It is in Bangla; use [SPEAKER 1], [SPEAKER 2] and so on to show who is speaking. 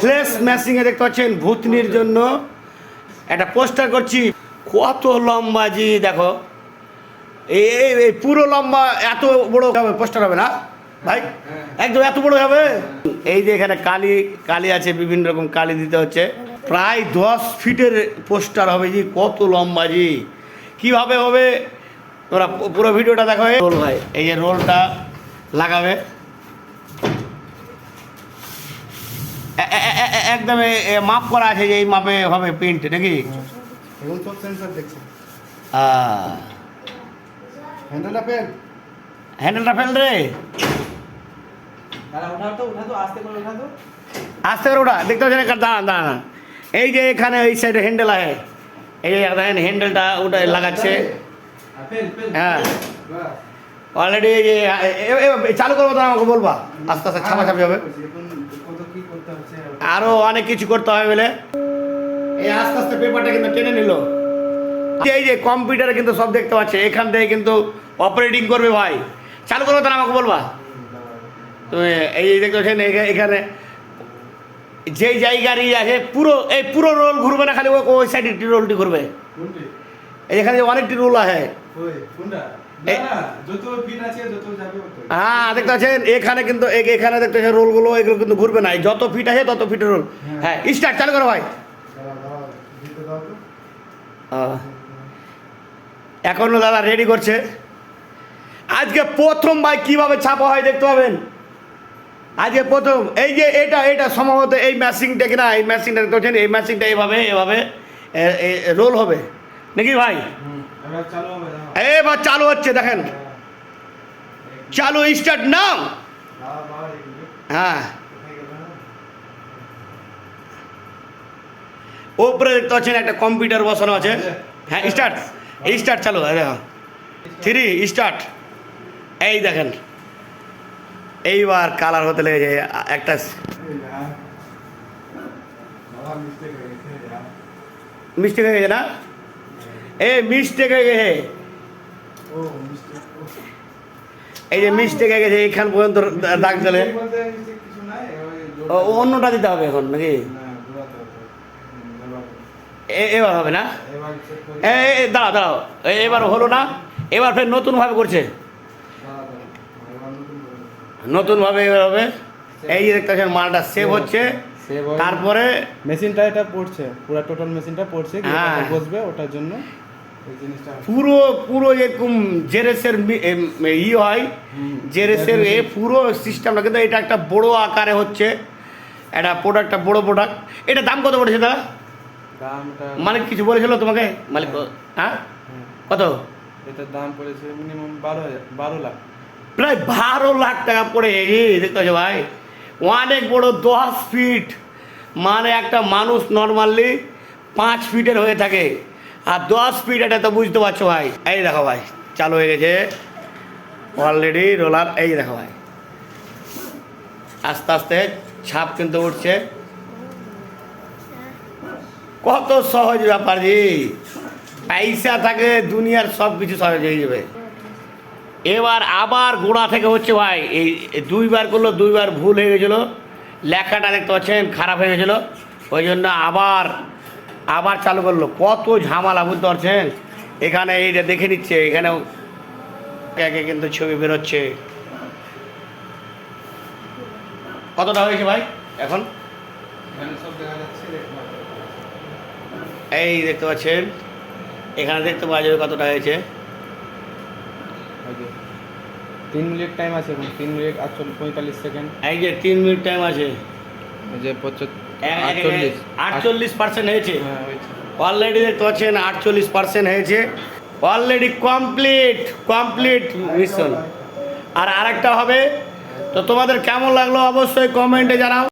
[SPEAKER 1] ফ্লেশ ম্যাচিংয়ে দেখতে পাচ্ছেন ভূতনির জন্য একটা পোস্টার করছি। কত লম্বা জি, দেখো। এই পুরো লম্বা এত বড় হবে, পোস্টার হবে না? ভাই, একদম এত বড় হবে? এই যে এখানে কালি কালি আছে, বিভিন্ন রকম কালি দিতে হচ্ছে। প্রায় দশ ফিটের পোস্টার হবে জি, কত লম্বা জি। কীভাবে হবে? তোরা পুরো ভিডিওটা দেখো। রোল ভাই, এই যে রোলটা লাগাবে এ- এ- এ- এ- একদম মাপ করা আছে যে এই মাপে হবে প্রিন্ট নাকি
[SPEAKER 2] এখন সব সেন্সার দেখছে হ্যান্ডেলটা পেন
[SPEAKER 1] হ্যান্ডেলটা ফেল রে
[SPEAKER 3] আস্তে করে উঠা তো
[SPEAKER 1] আস্তে করে ওটা দেখতে পাচ্ছেন দাঁড়ান দাঁড়ান এই যে এখানে ওই সাইডে হ্যান্ডেল আছে এই যে দেখেন হ্যান্ডেলটা ওটা লাগাচ্ছে
[SPEAKER 3] ফেল ফেল
[SPEAKER 1] হ্যাঁ। অলরেডি এই যে চালু করব তো আমাকে বলবা আস্তে আস্তে ছাপাছাপি হবে আরও অনেক কিছু করতে হবে বলে। এই আস্তে আস্তে পেপারটা কিন্তু টেনে নিল। এই যে কম্পিউটারে কিন্তু সব দেখতে পাচ্ছে এখান থেকে কিন্তু অপারেটিং করবে ভাই। চালু করব তো আমাকে বলবা। তুমি এই যে দেখতে পাচ্ছেন এখানে যেই জায়গার ই আছে পুরো এই পুরো রোল ঘুরবে না খালি ওই- সাইডে রোলটি ঘুরবে। এখানে অনেকটি রোল আছে। হ্যাঁ দেখতে পাচ্ছেন? এখানে কিন্তু এ- এখানে দেখতে পাচ্ছেন রোলগুলো এগুলো কিন্তু ঘুরবে না। যত ফিট আছে তত ফিটের রোল হ্যাঁ। স্টার্ট চালু করো ভাই।
[SPEAKER 2] দাঁড়া দাঁড়া দিতে দাও তো।
[SPEAKER 1] আহ, এখনও দাদা রেডি করছে। আজকে প্রথম ভাই কীভাবে ছাপা হয় দেখতে পাবেন? আজকে প্রথম এই যে এটা এটা সম্ভবত এই ম্যাচিংটা কিনা এই ম্যাচিংটা দেখতে পাচ্ছেন? এই ম্যাচিংটা এইভাবে এভাবে রোল হবে। নাকি ভাই?
[SPEAKER 3] এবার চালু
[SPEAKER 1] হচ্ছে দেখেন। চালু স্টার্ট নাও হ্যাঁ।
[SPEAKER 3] না
[SPEAKER 1] ওপরে দেখতে পাচ্ছেন একটা কম্পিউটার বসানো আছে। হ্যাঁ স্টার্ট এই স্টার্ট চালু দেখো। থ্রি স্টার্ট এই দেখেন। এইবার কালার হতে লেগেছে একটা
[SPEAKER 3] হয়ে।
[SPEAKER 1] মিস্টেক হয়ে গেছে না? এ মিস্টেক হয়ে গেছে এই যে মিস্টেক হয়ে গেছে এইখান পর্যন্ত দাগ চলে অন্যটা দিতে হবে এখন নাকি?
[SPEAKER 3] এবার
[SPEAKER 1] এ- এবার হবে না? এ দাঁড়াও দাঁড়াও। এবার হলো না? এবার ফের নতুনভাবে করছে? নতুনভাবে এবার হবে? এই যে দেখতে পাচ্ছেন মালটা সেভ হচ্ছে। তারপরে
[SPEAKER 3] মেশিনটা এটা পড়ছে পুরো টোটাল মেশিনটা পড়ছে কি
[SPEAKER 1] হ্যাঁ।
[SPEAKER 3] বসবে ওটার জন্য।
[SPEAKER 1] পুরো পুরো এরকম জেরেসের ই হয়। জেরেসের এ পুরো সিস্টেমটা কিন্তু এটা একটা বড় আকারে হচ্ছে। একটা প্রোডাক্টটা বড় প্রোডাক্ট এটা দাম কত পড়েছে দাদা? মালিক কিছু বলেছিল তোমাকে? মালিক হ্যাঁ।
[SPEAKER 3] হ্যাঁ,
[SPEAKER 1] কত?
[SPEAKER 3] এটার দাম পড়েছে মিনিমাম বারো হাজার বারো লাখ।
[SPEAKER 1] প্রায় বারো লাখ টাকা পড়ে গেছে দেখতে পাচ্ছ ভাই? অনেক বড় দশ ফিট মানে একটা মানুষ নর্মালি পাঁচ ফিটের হয়ে থাকে। আর দশ ফিট এটা তো বুঝতে পারছ ভাই। এই দেখো ভাই, চালু হয়ে গেছে। অলরেডি রোলার এই দেখো ভাই। আস্তে আস্তে ছাপ কিন্তু উঠছে। কত সহজ ব্যাপার জি। পয়সা থাকে, দুনিয়ার সব কিছু সহজ হয়ে যাবে। এবার আবার গোড়া থেকে হচ্ছে ভাই, এই দুইবার করল, দুইবার ভুল হয়ে গেছিল। লেখাটা দেখতে পাচ্ছেন, খারাপ হয়ে গেছিল। ওই জন্য আবার আবার চালু করল। কত ঝামেলা বুঝতে পারছেন? এখানে এইটা দেখে নিচ্ছে এখানেও একে কিন্তু ছবি বেরোচ্ছে। কতটা হয়েছে ভাই এখন। এই দেখতে পাচ্ছেন এখানে দেখতে পাওয়া যাবে কতটা হয়েছে।
[SPEAKER 3] তিন মিনিট টাইম আছে তিন মিনিট আটচল্লিশ পঁয়তাল্লিশ সেকেন্ড
[SPEAKER 1] এই যে তিন মিনিট টাইম আছে।
[SPEAKER 3] যে
[SPEAKER 1] আটচল্লিশ। পার্সেন্ট হয়েছে।
[SPEAKER 3] হ্যাঁ হয়েছে।
[SPEAKER 1] অলরেডি দেখতে পাচ্ছেন আটচল্লিশ পার্সেন্ট হয়েছে। অলরেডি কমপ্লিট কমপ্লিট মিশন আর আরেকটা হবে তো তোমাদের কেমন লাগল অবশ্যই কমেন্টে জানাও।